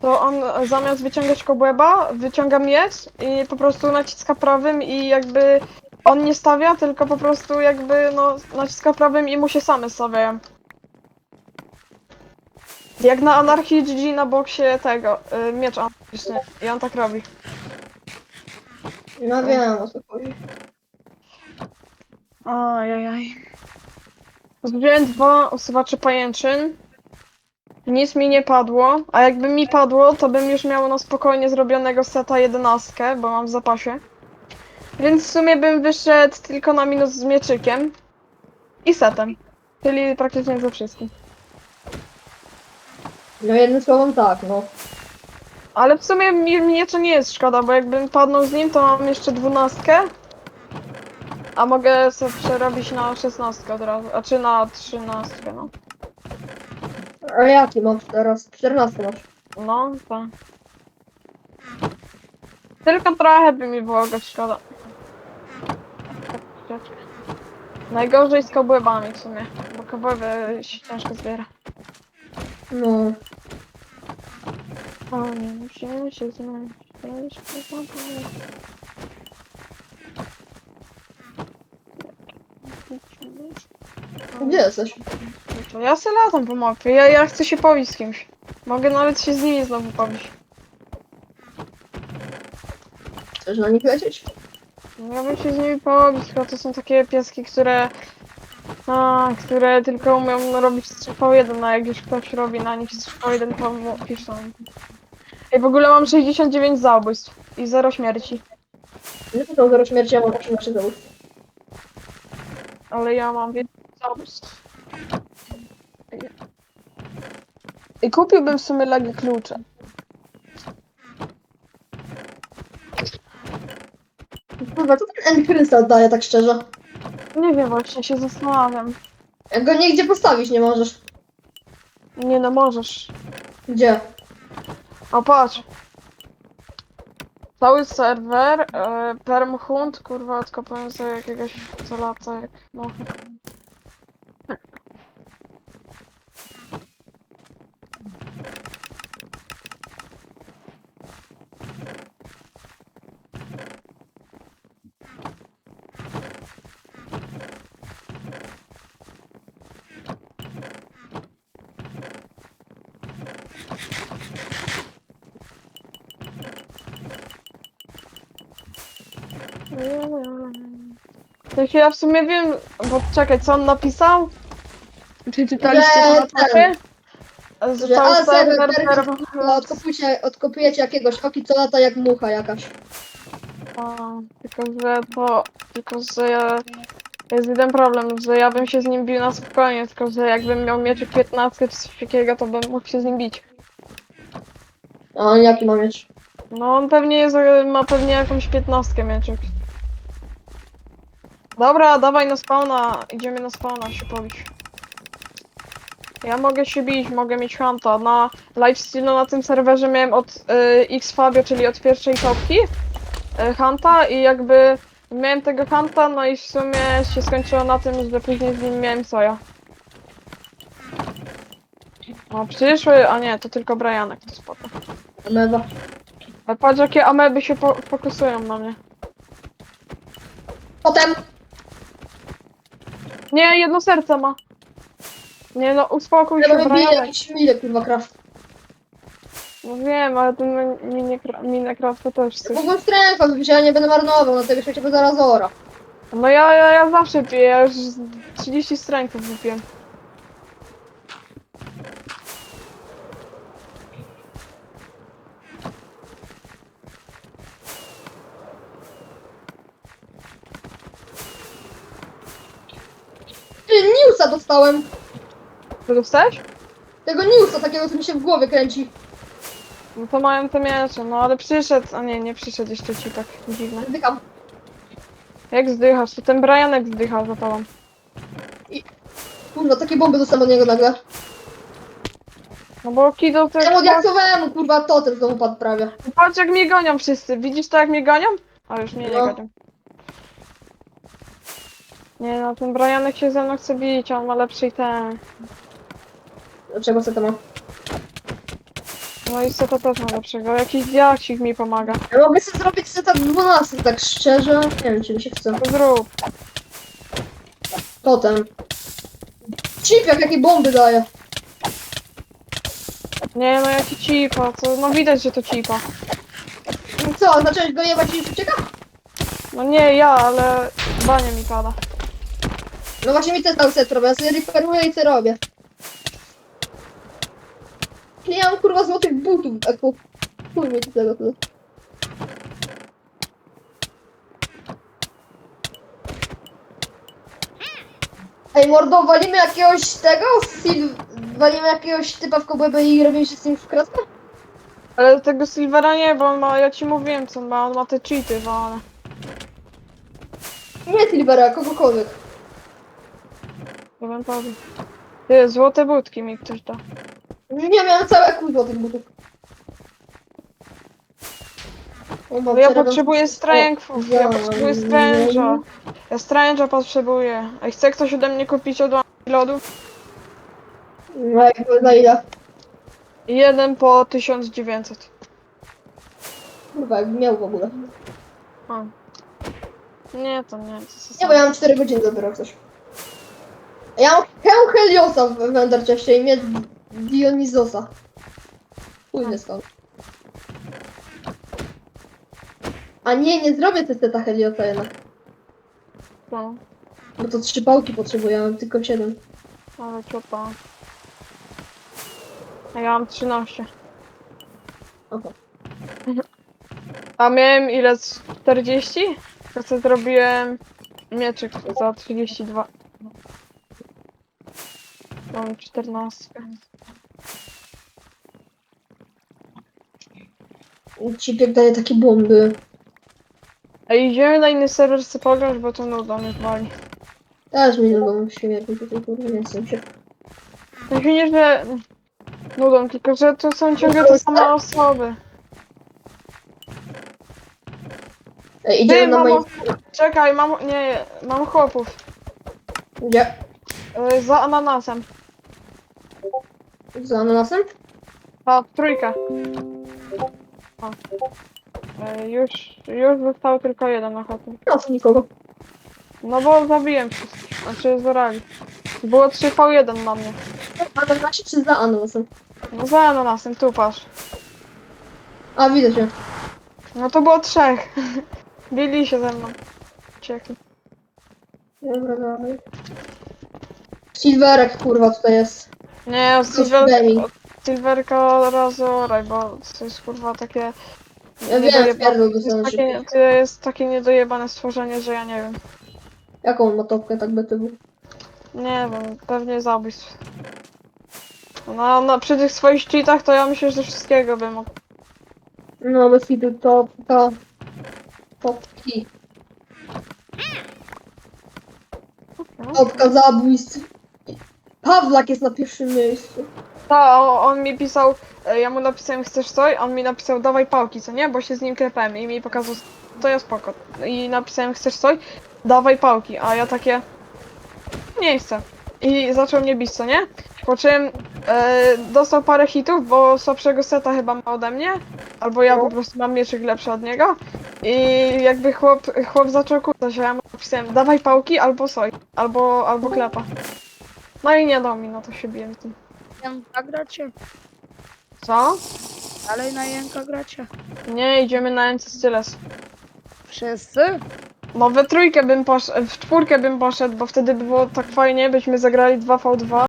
to on e, zamiast wyciągać kobłęba, wyciąga miecz i po prostu naciska prawym i jakby on nie stawia, tylko po prostu jakby no naciska prawym i mu się same stawiają. Jak na anarchii GG na boksie tego, y, miecz anarchiczny i on tak robi. No wiem o co chodzi. Ajajaj. Zbierałem dwa usuwacze pajęczyn. Nic mi nie padło, a jakby mi padło, to bym już miał na spokojnie zrobionego seta 11, bo mam w zapasie. Więc w sumie bym wyszedł tylko na minus z mieczykiem i setem. Czyli praktycznie ze wszystkim. No jednym słowem tak, no. Ale w sumie mi miecza nie jest szkoda, bo jakbym padnął z nim, to mam jeszcze dwunastkę. A mogę sobie przerobić na szesnastkę od razu, a czy na trzynastkę, no. A jaki masz teraz? 14 masz. No, tak. Tylko trochę by mi było go szkoda. Najgorzej z kobłębami w sumie, bo kobłęby się ciężko zbiera. No. O nie, musimy się znaleźć. Gdzie jesteś? To ja se latam po mapie, ja, ja chcę się pobić z kimś. Mogę nawet się z nimi znowu pobić. Chcesz na nich lecieć? No, Ja bym się z nimi pobić, tylko to są takie pieski, które... A, które tylko umieją robić strzał 1, a jak już ktoś robi na nich strzał 1, to mu piszą. Ej, w ogóle mam 69 zabójstw i 0 śmierci. Nie to są zero śmierci, a mam 18 zawód. Ale ja mam więcej zabójstw. I kupiłbym w sumie lagi klucze. Kurwa, co ten End Crystal daje tak szczerze? Nie wiem, właśnie się zastanawiam. Jak go nigdzie postawić nie możesz. Nie no, możesz. Gdzie? O, patrz. Cały serwer, e, Permhunt, kurwa, odkopałem sobie jakiegoś co lata, jak no. Się ja w sumie wiem, bo czekaj, co on napisał? Czy czytaliście Że to na ten- czacie? Że że cały ale serwer serwer Permhunt. Odkopujecie, odkopujecie jakiegoś oki, co lata jak mucha jakaś. A, tylko że to, tylko że ja, jest jeden problem, że ja bym się z nim bił na spokojnie, tylko że jakbym miał mieczyk 15 czy coś takiego, to bym mógł się z nim bić. A on jaki ma mieć? No on pewnie jest, ma pewnie jakąś 15 mieczyk. Dobra, dawaj na spawna, idziemy na spawna się pobić. Ja mogę się bić, mogę mieć hunta. Na lifestealu na tym serwerze miałem od y, X-Fabio, czyli od pierwszej topki y, hunta i jakby miałem tego hunta, no i w sumie się skończyło na tym, że później z nim miałem soja. O, przyszły, a nie, to tylko Brianek, to spoko. Ameba. Ale patrz jakie ameby się po fokusują na mnie. Potem! Nie, jedno serce ma. Nie no, uspokój Ja się, mamy bije Brianek. jakiś milek, kurwa, craft. No wiem, ale ten Minecraft to też W coś. ogóle strefa, że ja nie będę marnował, na tego świecie bez zaraz ora. No ja, ja, ja zawsze piję, ja już z 30 strengthów wypiłem. Ty, newsa dostałem! Ty dostałeś? Tego newsa, takiego, co mi się w głowie kręci. No to mają te miecze, no ale przyszedł, a nie, nie przyszedł jeszcze ci tak dziwne. Wykam. Jak zdychasz? To ten Brianek zdychał za tobą. Kurwa, takie bomby dostałem od niego nagle. No bo Kido to... Ja odjaktowałem, kurwa, totem znowu padł prawie. Patrz jak mnie gonią wszyscy, widzisz to jak mnie gonią? A już mnie nie No. gonią. Nie no, ten Brianek się ze mną chce bić, on ma lepszy ten. Dlaczego co to ma? No i seta też ma lepszego. Jakiś diakcik mi pomaga. Ja mogę sobie zrobić seta 12, tak szczerze. Nie wiem, czy mi się chce. To zrób. Potem. Chip, jak jakie bomby daje. Nie no, jaki cipa, to no widać, że to cipa. No Co, zacząłeś go jebać i już ucieka? No nie ja, ale bania mi pada. No właśnie mi też tam set robię, ja sobie reparuję i co robię. Nie mam kurwa złotych butów, eku. Chuj mi do tego tu. Ej mordo, walimy jakiegoś tego? Sil... Walimy jakiegoś typa w kobłębę i robimy się z nim w kratkę? Ale tego Silvera nie, bo on ma, ja ci mówiłem co on ma, on ma te cheaty, no ale... Nie Silvera, kogokolwiek. Powiem. Ty, złote budki mi ktoś da. Nie miałem całe kuj złotych butów. O, No ja potrzebuję strengthów, ja potrzebuję stręża. Ja stręża potrzebuję. A chce ktoś ode mnie kupić od lodów? No jakby za ile? Jeden po 1900. Kurwa, jakby miał w ogóle. A. Nie, to nie. To Nie, bo ja mam 4 godziny dopiero coś. Ja mam Heu Heliosa w w Enderchestie i mnie Dionizosa. Chuj nie skąd. A nie, nie zrobię testeta Heliosa jednak. No, Bo to trzy pałki potrzebuję, ja mam tylko 7. ale ciopa. A ja mam 13. Oho. A miałem ile? 40? To co zrobiłem mieczyk za 32. Mam 14. Ci daje takie bomby. A idziemy na inny serwer sobie pograć, bo to nudą już wali. Też mi nogą śmierci tutaj kurwa nie chcę się. Znaczy nie, że nudą, tylko że to są ciągle te same osoby. Ej, idziemy Ty, na mamo, moim... czekaj, mam, nie, mam chłopów. Gdzie? Y, za ananasem. Za ananasem? A, trójka. O. Y, już, już został tylko jeden ochotnik. No, to nikogo. No bo zabiłem wszystkich, znaczy zorali. Było 3v1 na mnie. Ananasie czy za ananasem? No za ananasem, tu patrz. A, widzę cię. No to było trzech. Bili się ze mną. Ciekli. Dobra, dalej. Silverek kurwa tutaj jest. Nie, Silverka- Silverka, Silverka razoraj, bo to jest kurwa takie... Ja wiem, pierdol to dostałem takie, to jest takie niedojebane stworzenie, że ja nie wiem. Jaką ma topkę tak BTW? Nie wiem, pewnie zabójstw. No, no przy tych swoich cheatach to ja myślę, że wszystkiego bym mógł. No, bez hitu to... to... Topki. Topka zabójstw. Pawlak jest na pierwszym miejscu. Ta, o- on mi pisał, e, ja mu napisałem chcesz coś, on mi napisał dawaj pałki, co nie? Bo się z nim klepałem i mi pokazał, to ja spoko. I napisałem chcesz coś, dawaj pałki, a ja takie, nie chcę. I zaczął mnie bić, co nie? Po czym e, dostał parę hitów, bo słabszego seta chyba ma ode mnie, albo ja po prostu mam mieczyk lepszy od niego. I jakby chłop, chłop zaczął kłócać, a ja mu napisałem dawaj pałki albo soj, albo, albo klepa. No i nie dał mi, no to się tym. Janka gracie? Co? Dalej na Janka gracie? Nie, idziemy na MC Styles. Wszyscy? No we trójkę bym poszedł, w czwórkę bym poszedł, bo wtedy by było tak fajnie, byśmy zagrali 2v2